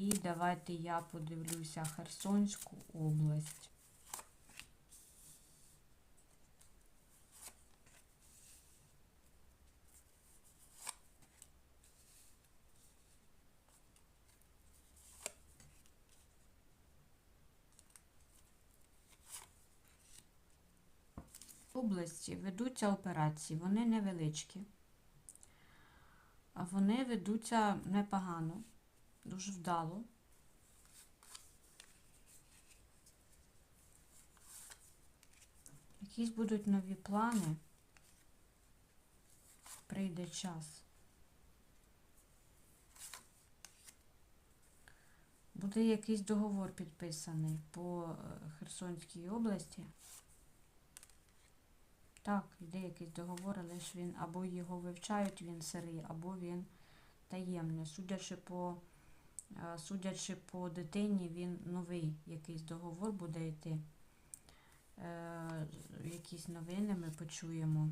І давайте я подивлюся Херсонську область. Області ведуться операції, вони невеличкі, а вони ведуться непогано, дуже вдало. Якісь будуть нові плани. Прийде час. Буде якийсь договор підписаний по е, Херсонській області. Так, йде якийсь договор, але ж він або його вивчають, він сирий, або він таємний. Судячи по, судячи по дитині, він новий якийсь договор буде йти. Е, Якісь новини ми почуємо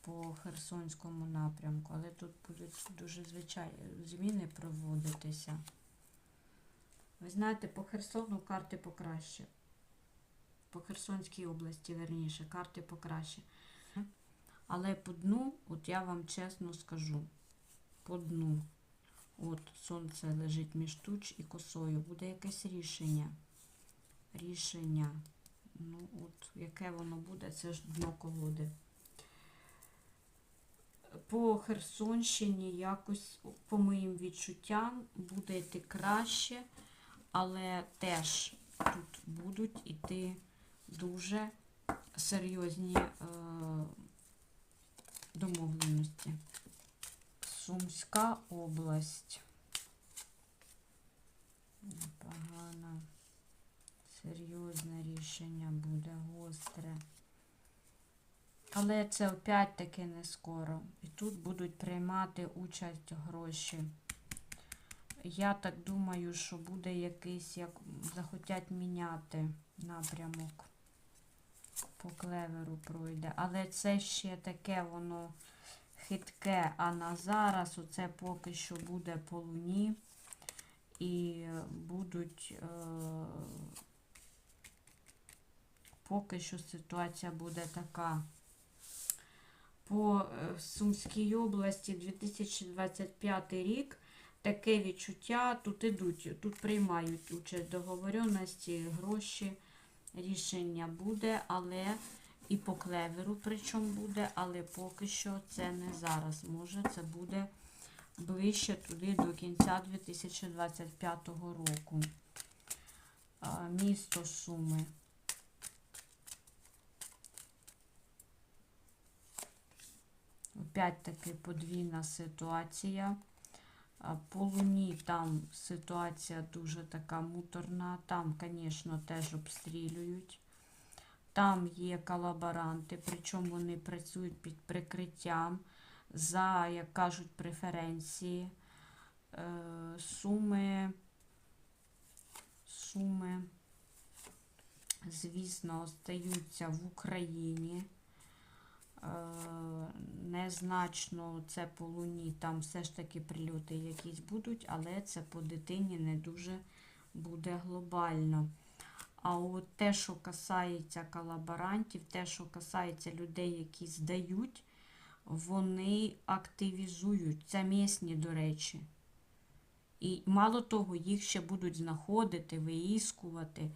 по Херсонському напрямку, але тут будуть дуже звичайні зміни проводитися. Ви знаєте, по Херсону карти покраще. По Херсонській області, верніше, карти покраще. Але по дну, от я вам чесно скажу, по дну, от сонце лежить між туч і косою, буде якесь рішення. Рішення. Ну, от, яке воно буде, це ж дно колоди. По Херсонщині якось, по моїм відчуттям, буде йти краще, але теж тут будуть іти дуже серйозні е, домовленості. Сумська область. Непогано. Серйозне рішення буде гостре. Але це опять таки не скоро. І тут будуть приймати участь гроші. Я так думаю, що буде якийсь, як захотять міняти напрямок. По клеверу пройде. Але це ще таке воно хитке. А на зараз оце поки що буде по луні. І будуть. Е поки що ситуація буде така. По е, Сумській області 2025 рік таке відчуття, тут ідуть, тут приймають участь договоренності, гроші, рішення буде, але і по клеверу причому буде, але поки що це не зараз. Може, це буде ближче туди до кінця 2025 року. Місто Суми. Опять таки подвійна ситуація. По луні там ситуація дуже така муторна. Там, звісно, теж обстрілюють. Там є колаборанти, причому вони працюють під прикриттям за, як кажуть, преференції. Е, Суми, суми, звісно, остаються в Україні. Е, Незначно це по луні, там все ж таки прильоти якісь будуть, але це по дитині не дуже буде глобально. А от те, що касається колаборантів, те, що касається людей, які здають, вони активізують. Це місні, до речі. І мало того, їх ще будуть знаходити, виіскувати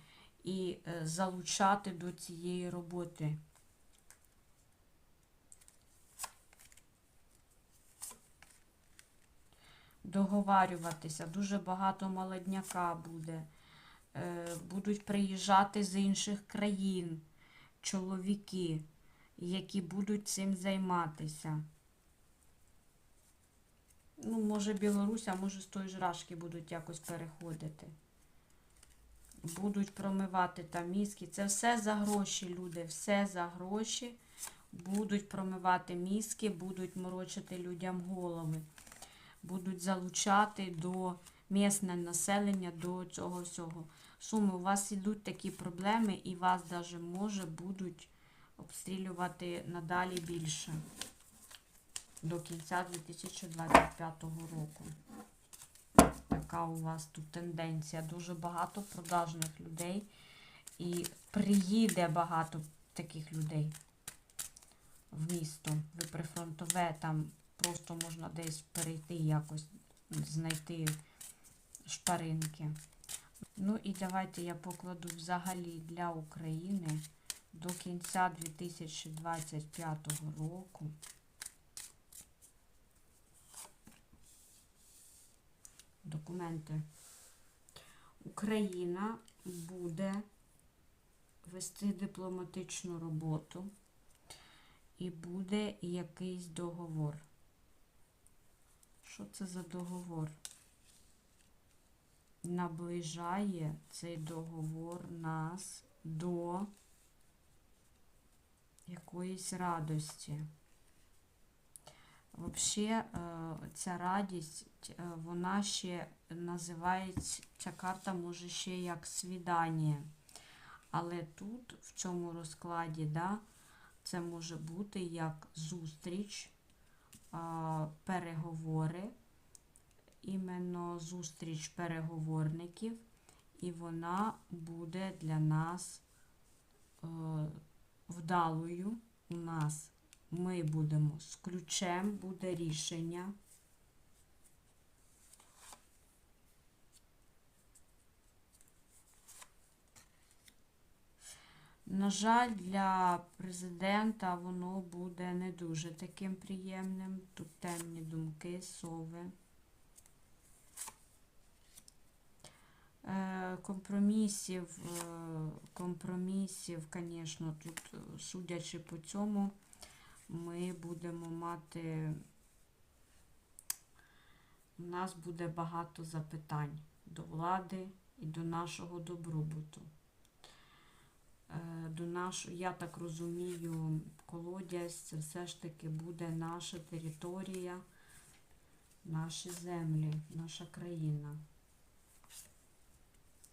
і е, залучати до цієї роботи. договарюватися, дуже багато молодняка буде. Е, Будуть приїжджати з інших країн чоловіки, які будуть цим займатися. Ну, може, Білорусь, а може з тої ж рашки будуть якось переходити. Будуть промивати там мізки. Це все за гроші, люди, все за гроші. Будуть промивати мізки, будуть морочити людям голови будуть залучати до місне населення до цього всього. Суми, у вас йдуть такі проблеми, і вас навіть може будуть обстрілювати надалі більше до кінця 2025 року. така у вас тут тенденція. Дуже багато продажних людей. І приїде багато таких людей в місто. Ви прифронтове, там просто можна десь перейти якось, знайти шпаринки. Ну і давайте я покладу взагалі для України до кінця 2025 року. Документи. Україна буде вести дипломатичну роботу і буде якийсь договор. Що це за договор? Наближає цей договор нас до якоїсь радості. Взагалі, ця радість, е, вона ще називається, ця карта може ще як свідання. Але тут, в цьому розкладі, да, це може бути як зустріч, переговори, іменно зустріч переговорників, і вона буде для нас е, вдалою. У нас ми будемо з ключем, буде рішення. На жаль, для президента воно буде не дуже таким приємним. Тут темні думки, сови. Компромісів, компромісів, звісно, тут, е, судячи по цьому, ми будемо мати, у нас буде багато запитань до влади і до нашого добробуту. Е, До нашого, я так розумію, колодязь це все ж таки буде наша територія, наші землі, наша країна.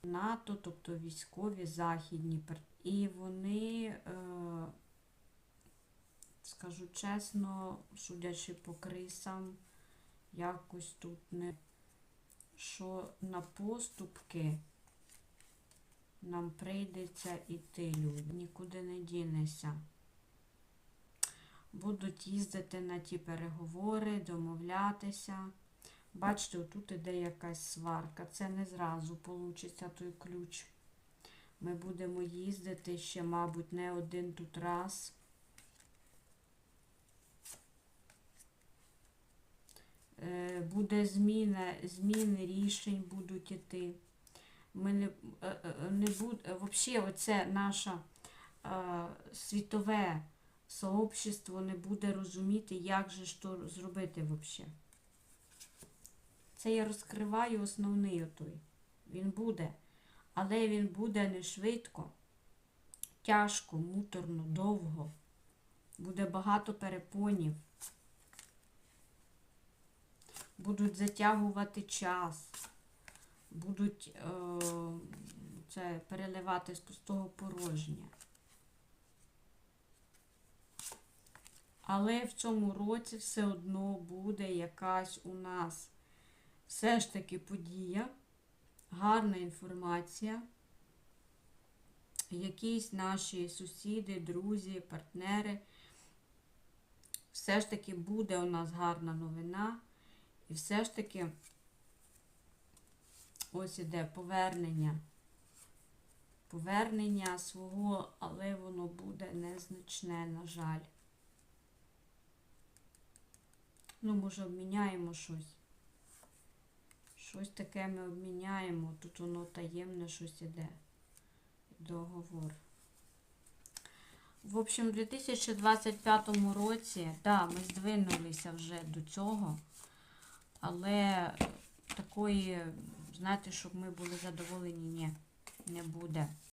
НАТО, тобто військові західні, і вони, е, скажу чесно, судячи по крисам, якось тут не що на поступки нам прийдеться іти люди. Нікуди не дінешся. Будуть їздити на ті переговори, домовлятися. Бачите, отут іде якась сварка. Це не зразу получиться той ключ. Ми будемо їздити ще, мабуть, не один тут раз. Е, Буде зміна, зміни рішень будуть іти. Ми не, е, е, не буде, взагалі, оце наше світове сообщество не буде розуміти, як же то зробити взагалі. Це я розкриваю основний отой. Він буде. Але він буде не швидко, тяжко, муторно, довго. Буде багато перепонів. Будуть затягувати час. Будуть е, це переливати з пустого порожня. Але в цьому році все одно буде якась у нас все ж таки подія, гарна інформація. Якісь наші сусіди, друзі, партнери. Все ж таки буде у нас гарна новина. І все ж таки ось іде повернення. Повернення свого, але воно буде незначне, на жаль. Ну, може, обміняємо щось. Щось таке ми обміняємо. Тут воно таємне щось іде. Договор. В общем, у 2025 році, да, ми здвинулися вже до цього, але такої, знаєте, щоб ми були задоволені, ні, не буде.